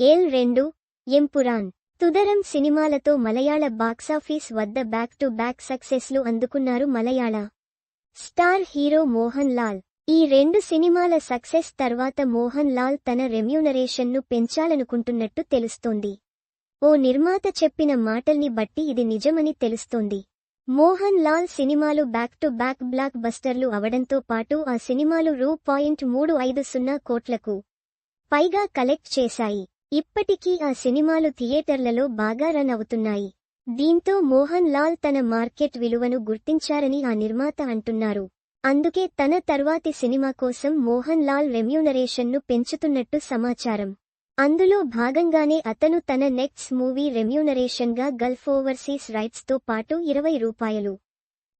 ఏల్ రెండు ఎంపురాన్. తుదరం సినిమాలతో మలయాళ బాక్సాఫీస్ వద్ద బ్యాక్ టు బ్యాక్ సక్సెస్లు అందుకున్నారు మలయాళ. Star hero Mohan Lal. ఈ రెండు సినిమాల సక్సెస్ తర్వాత మోహన్ లాల్ తన రెమ్యూనరేషన్ను పెంచాలనుకుంటున్నట్టు తెలుస్తోంది. ఓ నిర్మాత చెప్పిన మాటల్ని బట్టి ఇది నిజమని తెలుస్తోంది. మోహన్ లాల్ సినిమాలు బ్యాక్ టు బ్యాక్ బ్లాక్ బస్టర్లు అవడంతో పాటు ఆ సినిమాలు రూ పాయింట్ మూడు ఐదు సున్నా కోట్లకు పైగా కలెక్ట్ చేశాయి. ఇప్పటికీ ఆ సినిమాలు థియేటర్లలో బాగా రన్ అవుతున్నాయి. దీంతో మోహన్ లాల్ తన మార్కెట్ విలువను గుర్తించారని ఆ నిర్మాత అంటున్నారు. అందుకే తన తర్వాతి సినిమా కోసం మోహన్ లాల్ రెమ్యూనరేషన్ను పెంచుతున్నట్టు సమాచారం. అందులో భాగంగానే అతను తన నెక్స్ట్ మూవీ రెమ్యూనరేషన్గా గల్ఫ్ ఓవర్సీస్ రైట్స్తో పాటు ఇరవై రూపాయలు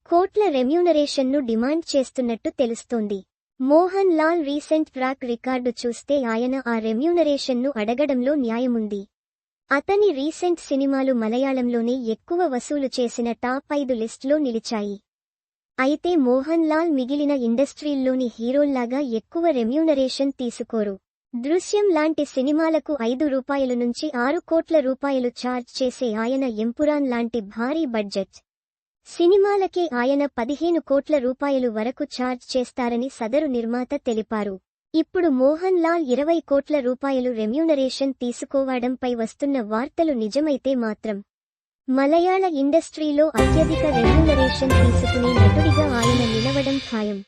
కోట్ల రెమ్యూనరేషన్ను డిమాండ్ చేస్తున్నట్టు తెలుస్తోంది. Mohan Lal recent track record చూస్తే ఆయన ఆ రెమ్యూనరేషన్ను అడగడంలో న్యాయముంది. అతని రీసెంట్ సినిమాలు మలయాళంలోనే ఎక్కువ వసూలు చేసిన టాప్ ఐదు లిస్టులో నిలిచాయి. అయితే మోహన్ లాల్ మిగిలిన ఇండస్ట్రీల్లోని హీరోల్లాగా ఎక్కువ రెమ్యూనరేషన్ తీసుకోరు. దృశ్యం లాంటి సినిమాలకు ఐదు రూపాయలు నుంచి ఆరు కోట్ల రూపాయలు ఛార్జ్ చేసే ఆయన ఎంపురాన్ లాంటి భారీ బడ్జెట్. సినిమాలకే ఆయన పదిహేను కోట్ల రూపాయలు వరకు ఛార్జ్ చేస్తారని సదరు నిర్మాత తెలిపారు. ఇప్పుడు మోహన్ లాల్ ఇరవై కోట్ల రూపాయలు రెమ్యూనరేషన్ తీసుకోవడంపై వస్తున్న వార్తలు నిజమైతే మాత్రం మలయాళ ఇండస్ట్రీలో అత్యధిక రెమ్యూనరేషన్ తీసుకునే నటుడిగా ఆయన నిలవడం ఖాయం.